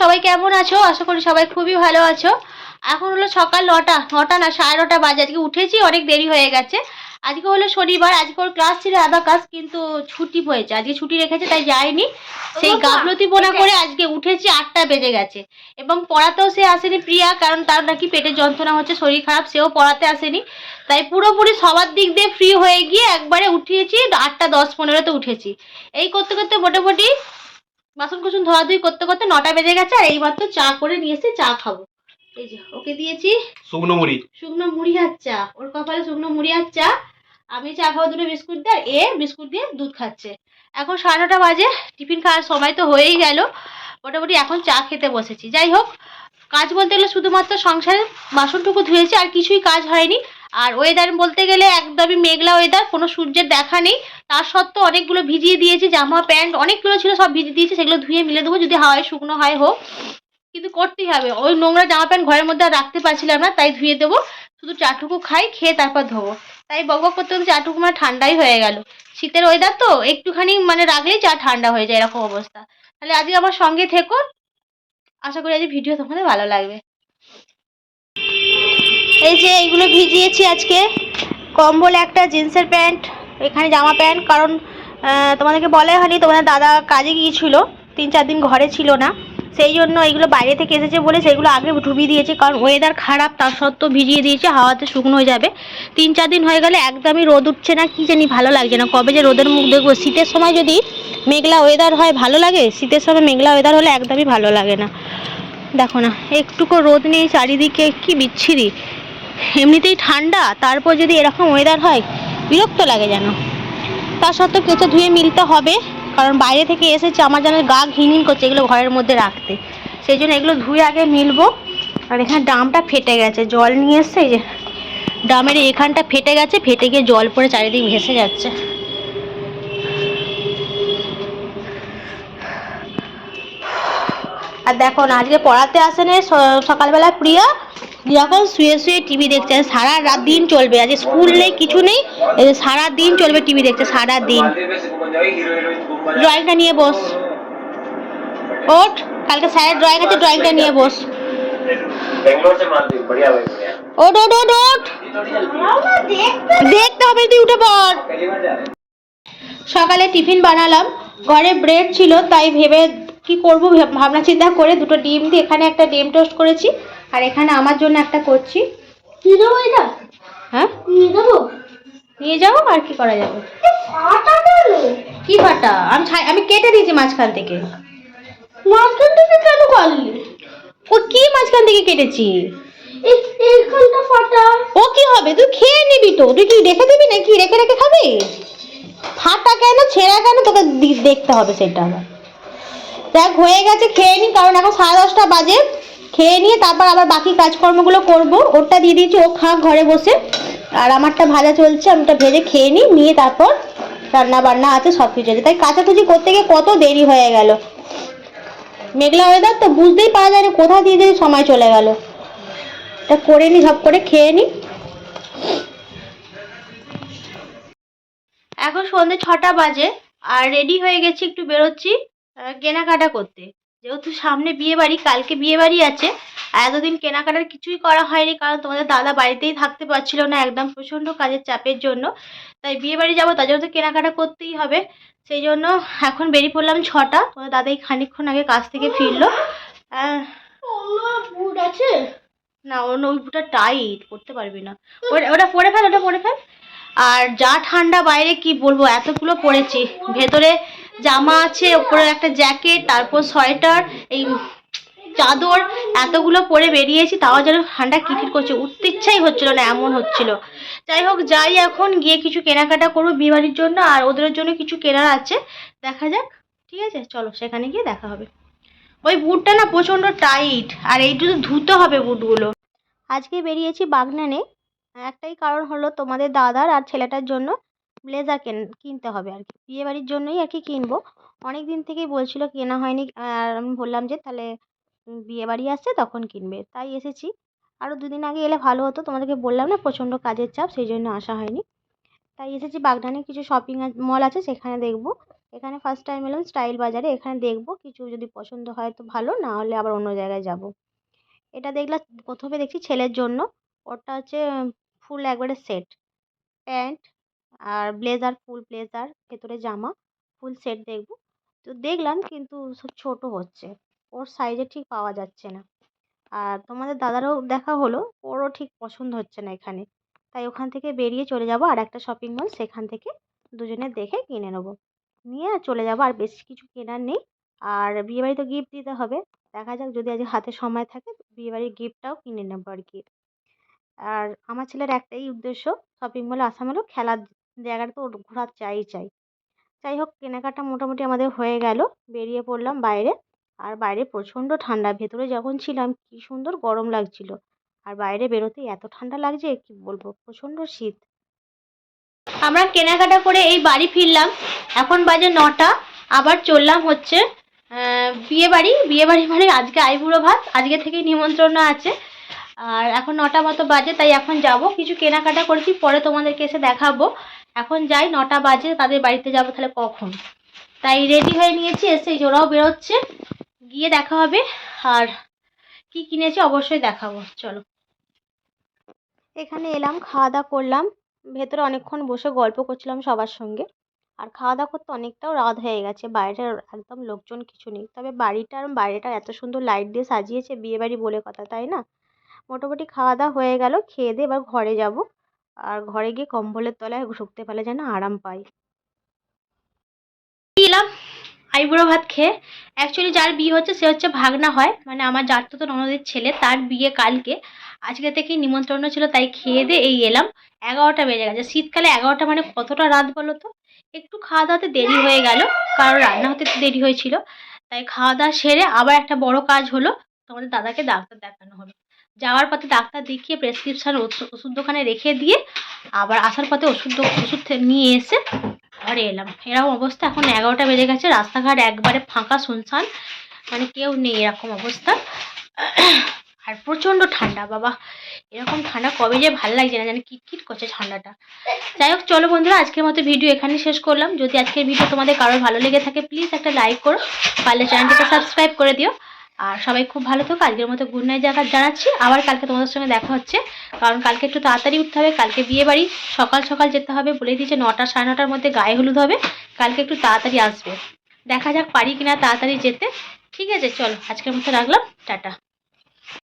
সবাই কেমন আছো? আশা করি সবাই খুবই ভালো আছো। এখন হলো সকাল নটা নটা না সাড়ে নটা বাজে। আজকে উঠেছি অনেক দেরি হয়ে গেছে। আজকে হলো শনিবার আজকে ওর ক্লাস ছিল অ্যাবাকাস কিন্তু ছুটি হয়েছে। আজকে ছুটি রেখেছে তাই যায়নি। সেই গাফলতি বোনা করে আজকে উঠেছি আটটা বেজে গেছে। এবং পড়াতেও সে আসেনি প্রিয়া কারণ তার নাকি পেটের যন্ত্রণা হচ্ছে শরীর খারাপ সেও পড়াতে আসেনি। তাই পুরোপুরি সবার দিক দিয়ে ফ্রি হয়ে গিয়ে একবারে উঠিয়েছি আটটা দশ পনেরোতে উঠেছি। এই করতে করতে মোটামুটি বাসন কুসন ধোয়াধুই করতে করতে নটা বেজে গেছে আর এইমাত্র চা করে নিয়ে এসে চা খাব। এই যে ওকে দিয়েছি শুকনো মুড়ি। শুকনো মুড়ি আর চা। ওর কপালে শুকনো মুড়ি আর চা। আমি চা খাওয়া দুটো বিস্কুট দিয়ে আর এ বিস্কুট দিয়ে দুধ খাচ্ছে। এখন সাড়ে নটা বাজে টিফিন খাওয়ার সময় তো হয়েই গেল। মোটামুটি এখন চা খেতে বসেছি। যাই হোক, কাজ বলতে গেলে শুধুমাত্র সংসারের বাসনটুকু ধুয়েছি, আর কিছুই কাজ হয়নি। আর ওয়েদার বলতে গেলে একদমই মেঘলা ওয়েদার কোনো সূর্যের দেখা নেই। তার সত্ত্বেও অনেকগুলো ভিজিয়ে দিয়েছি, জামা, প্যান্ট, অনেকগুলো ছিল, সব ভিজিয়ে দিয়েছি, সেগুলো ধুয়ে মিলে দেবো, যদি হাওয়ায় শুকনো হয় হোক। কিন্তু করতেই হবে। ওই নোংরা জামা প্যান্ট ঘরের মধ্যে আর রাখতে পারছিলাম না, তাই ধুয়ে দেবো। শুধু চাটুকু খাই, খেয়ে তারপর ধোবো। তাই বক করতে করতে চাটুকু মানে ঠান্ডাই হয়ে গেল। শীতের ওয়েদার তো, একটুখানি মানে রাখলেই চা ঠান্ডা হয়ে যায়, এরকম অবস্থা। তাহলে আজকে আমার সঙ্গে থেকো। আশা করি আজ ভিডিও তোমাদের ভালো লাগবে। এই যে এইগুলো ভিজিয়েছি আজকে। কম্বল একটা, জিন্সের প্যান্ট, এখানে জামা প্যান্ট। কারণ তোমাদেরকে বলাই হয়নি, তোমাদের দাদা কাজে গিয়েছিল। তিন চার দিন ঘরে ছিল না। সেই জন্য এইগুলো বাইরে থেকে এসেছে বলে সেগুলো আগে ডুবিয়ে দিয়েছে। কারণ ওয়েদার খারাপ, তার সত্ত্বেও ভিজিয়ে দিয়েছে, হাওয়াতে শুকনো হয়ে যাবে। তিন চার দিন হয়ে গেলে একদমই রোদ উঠছে না, কি জানি ভালো লাগছে না। কবে যে রোদের মুখ দেখব? শীতের সময় যদি মেঘলা ওয়েদার হয়, ভালো লাগে? শীতের সময় মেঘলা ওয়েদার হলে একদমই ভালো লাগে না। দেখো না, একটুকু রোদ নেই, চারিদিকে কি বিচ্ছিরি। এমনিতেই ঠান্ডা, তারপর যদি এরকম ওয়েদার হয়, বিরক্ত লাগে যেন। তার সত্ত্বেও কেঁচে ধুয়ে মিলতে হবে, কারণ বাইরে থেকে এসেছে, আমার যেন গা ঘিনঘিন করছে এগুলো ঘরের মধ্যে রাখতে। সেই জন্য এগুলো ধুয়ে আগে মিলবো, আর এখানে ডামটা ফেটে গেছে, জল নিয়ে এসছে যে। ডামের এখানটা ফেটে গেছে, ফেটে গিয়ে জল পড়ে, চারিদিক ভেসে যাচ্ছে। আর দেখো, আজকে পড়াতে আসেন সকালবেলা প্রিয়া। যখন শুয়ে শুয়ে টিভি দেখছে সারা রাত দিন চলবে। আজকে স্কুল নেই, কিছু নেই সারা দিন চলবে টিভি দেখছে সারা দিন ড্রয়িংটা নিয়ে বস। ওঠ, কালকে স্যারের ড্রয়িং আছে ড্রয়িংটা নিয়ে বস। দেখতে হবে উঠে সকালে টিফিন বানালাম, ঘরে ব্রেড ছিল, তাই ভেবে কি করব? ভাবনা চিন্তা করে দুটো ডিম দিয়ে এখানে একটা ডিম টোস্ট করেছি আর এখানে আমার জন্য একটা করছি। দিয়ে দেবো এটা? হ্যাঁ? দিয়ে দেবো নিয়ে যাব আর কি করা যাবে? ফাটা কি ফাটা? আমি আমি কেটে দিয়েছি মাঝখান থেকে। মাঝখান থেকে কেন করলি ও কি মাঝখান থেকে কেটেছি? ও কি হবে? তুই খেয়ে নিবি তো। তুই কি রেখে দিবি নাকি? রেখে রেখে খাবি? ফাটা কেন? ছেঁড়া কেন? তোকে দেখতে হবে সেটা আবার। দেখ, হয়ে গেছে, খেয়ে নি, কারণ এখন সাড়ে দশটা বাজে। খেয়ে নিয়ে তারপর আবার বাকি কাজকর্মগুলো করব। ওরটা দিয়ে দিয়েছি, ও খা ঘরে বসে। আর আমারটা ভাজা চলছে আমিটা ভেজে খেয়ে নিই নিয়ে তারপর রান্না বান্না আছে, সব কিছু আছে। তাই কাচাকুচি করতে গিয়ে কত দেরি হয়ে গেল। মেঘলা ওয়েদার তো বুঝতেই পারা যায় না, কোথা দিয়ে যদি সময় চলে গেল। এটা করে নি, সব করে খেয়ে নি। এখন সন্ধ্যে ছটা বাজে, আর রেডি হয়ে গেছি, একটু বেরোচ্ছি। কেনাকাটা করতে। যেহেতু সামনে বিয়ে বাড়ি কালকে বিয়ে বাড়ি আছে এতদিন কেনাকাটার কিছুই করা হয়নি, কারণ তোমাদের দাদা বাড়িতেই থাকতে পারছিল না একদম প্রচণ্ড কাজের চাপের জন্য। তাই বিয়ে বাড়ি যাব, তার জন্য তো কেনাকাটা করতেই হবে। সেই জন্য এখন বেরিয়ে পড়লাম ছটা, তোমাদের দাদাই খানিকক্ষণ আগে কাজ থেকে ফিরলো। বুট আছে না অন্য ওই বুটটা টাইট পরতে পারবি না। ওটা পরে ফেল, ওটা পরে ফেল। আর যা ঠান্ডা বাইরে কি বলব, এতগুলো পরেছি ভেতরে জামা আছে ওপরে একটা জ্যাকেট তারপর সোয়েটার এই চাদর, এতগুলো পরে বেরিয়েছি, তাও যেন ঠান্ডা কিটির করছে। উঠতে ইচ্ছাই হচ্ছিল না, এমন হচ্ছিল। যাই হোক, যাই এখন, গিয়ে কিছু কেনাকাটা করব বিয়েবাড়ির জন্য, আর ওদের জন্য কিছু কেনার আছে। দেখা যাক, ঠিক আছে? চলো, সেখানে গিয়ে দেখা হবে। ওই বুটটা না প্রচণ্ড টাইট আর এইটু ধুতে হবে বুটগুলো। আজকে বেরিয়েছি বাগনানে। একটাই কারণ হলো তোমাদের দাদার আর ছেলেটার জন্য। ব্লেজার কেন, কিনতে হবে আর কি। বিয়ে বাড়ির জন্যই আর কি কিনবো। অনেক দিন থেকেই বলছিল কেনা হয়নি আর আমি বললাম যে, তাহলে বিয়ে বাড়ি আসছে তখন কিনবে। তাই এসেছি। আরও দুদিন আগে এলে ভালো হতো, তোমাদেরকে বললাম না, প্রচণ্ড কাজের চাপ, সেই জন্য আসা হয়নি। তাই এসেছি বাগনানে কিছু শপিং মল আছে, সেখানে দেখব। এখানে ফার্স্ট টাইম এলাম স্টাইল বাজারে, এখানে দেখব, কিছু যদি পছন্দ হয় তো ভালো, না হলে আবার অন্য জায়গায় যাব। এটা দেখলাম প্রথমে দেখছি ছেলের জন্য ওটা হচ্ছে ফুল একবারে সেট প্যান্ট আর ব্লেজার ফুল ব্লেজার ভেতরে জামা ফুল সেট দেখব। তো দেখলাম কিন্তু সব ছোটো হচ্ছে, ওর সাইজে ঠিক পাওয়া যাচ্ছে না। আর তোমাদের দাদারও দেখা হলো, ওরও ঠিক পছন্দ হচ্ছে না এখানে। তাই ওখান থেকে বেরিয়ে চলে যাব আর একটা শপিং মল সেখান থেকে দুজনে দেখে কিনে নেব। নিয়ে চলে যাব, আর বেশি কিছু কেনার নেই। আর বিয়েবাড়ি তো গিফট দিতে হবে। দেখা যাক যদি আজ হাতে সময় থাকে, বিয়েবাড়ির গিফটটাও কিনে নেব আর কি। আর আমার ছেলের একটাই উদ্দেশ্য শপিং মলে আসা মানে খেলার জায়গাটা তো ঘোরার চাই চাই। যাই হোক, কেনাকাটা মোটামুটি আমাদের হয়ে গেল। বেরিয়ে পড়লাম বাইরে। আর বাইরে প্রচণ্ড ঠান্ডা। ভেতরে যখন ছিলাম, কী সুন্দর গরম লাগছিল। আর বাইরে বেরোতে এত ঠান্ডা লাগছে, কি বলব? প্রচণ্ড শীত। আমরা কেনাকাটা করে এই বাড়ি ফিরলাম। এখন বাজে নটা। আবার চললাম হচ্ছে বিয়ে বাড়ি। বিয়ে বাড়ি মানে আজকে আইবুড়ো ভাত। আজকে থেকেই নিমন্ত্রণ আছে। আর এখন নটা মতো বাজে, তাই এখন যাব। কিছু কেনাকাটা করেছি, পরে তোমাদেরকে এসে দেখাবো। এখন যাই নটা বাজে, তাদের বাড়িতে যাব তাহলে কখন? তাই রেডি হয়ে নিয়েছি, এসে ওরাও বেরোচ্ছে। গিয়ে দেখা হবে। আর কি কিনেছি অবশ্যই দেখাবো। চলো। এখানে এলাম, খাওয়া দাওয়া করলাম। ভেতরে অনেকক্ষণ বসে গল্প করছিলাম সবার সঙ্গে। আর খাওয়া দাওয়া করতে অনেকটাও রাত হয়ে গেছে। বাইরে একদম লোকজন কিছু নেই। তবে বাড়িটার, বাইরেটা এত সুন্দর লাইট দিয়ে সাজিয়েছে, বিয়েবাড়ি বলে কথা, তাই না? মোটামুটি খাওয়া দাওয়া হয়ে গেল। খেয়ে দিয়ে এবার ঘরে যাব। আর ঘরে গিয়ে কম্বলের তলায় শুকতে পারলে যেন আরাম পাই। এলাম আইবুড়ো ভাত খেয়ে। অ্যাকচুয়ালি যার বিয়ে হচ্ছে, সে হচ্ছে ভাগনা হয়। মানে আমার যার তো ননদের ছেলে, তার বিয়ে কালকে। আজকে থেকেই নিমন্ত্রণ ছিল, তাই খেয়ে দিয়ে এই এলাম। এগারোটা বেজে গেছে। শীতকালে এগারোটা মানে কতটা রাত বলো তো? একটু খাওয়া দাওয়াতে দেরি হয়ে গেল, কারণ রান্না হতে দেরি হয়েছিল। তাই খাওয়া দাওয়া সেরে আবার একটা বড় কাজ হলো, তোমাদের দাদাকে ডাক্তার দেখানো হলো। যাওয়ার পথে ডাক্তার দেখিয়ে প্রেসক্রিপশান ওষুধ দোকানে রেখে দিয়ে আবার আসার পথে ওষুধ ওষুধ নিয়ে এসে ঘরে এলাম। এরকম অবস্থা এখন এগারোটা বেজে গেছে, রাস্তাঘাট একবারে ফাঁকা শুনশান মানে কেউ নেই এরকম অবস্থা। আর প্রচণ্ড ঠান্ডা, বাবা। এরকম ঠান্ডা কবে যে ভালো লাগছে না জানি কিটকিট করছে ঠান্ডাটা। যাই হোক, চলো বন্ধুরা, আজকের মতো ভিডিও এখানেই শেষ করলাম। যদি আজকের ভিডিও তোমাদের কারোর ভালো লেগে থাকে প্লিজ একটা লাইক করো। পারলে চ্যানেলটিকে সাবস্ক্রাইব করে দিও। আর সবাই খুব ভালো থাকো। আজকের মতো গুড নাইট জায়গা জানাচ্ছি। আবার কালকে তোমাদের সঙ্গে দেখা হচ্ছে। কারণ কালকে একটু তাড়াতাড়ি উঠতে হবে। কালকে বিয়ে বাড়ি। সকাল সকাল যেতে হবে বলে দিয়েছে। নটা সাড়ে নটার মধ্যে গায়ে হলুদ হবে। কালকে একটু তাড়াতাড়ি আসবে। দেখা যাক পারি কিনা তাড়াতাড়ি যেতে। ঠিক আছে, চলো। আজকের মতো রাখলাম। টাটা।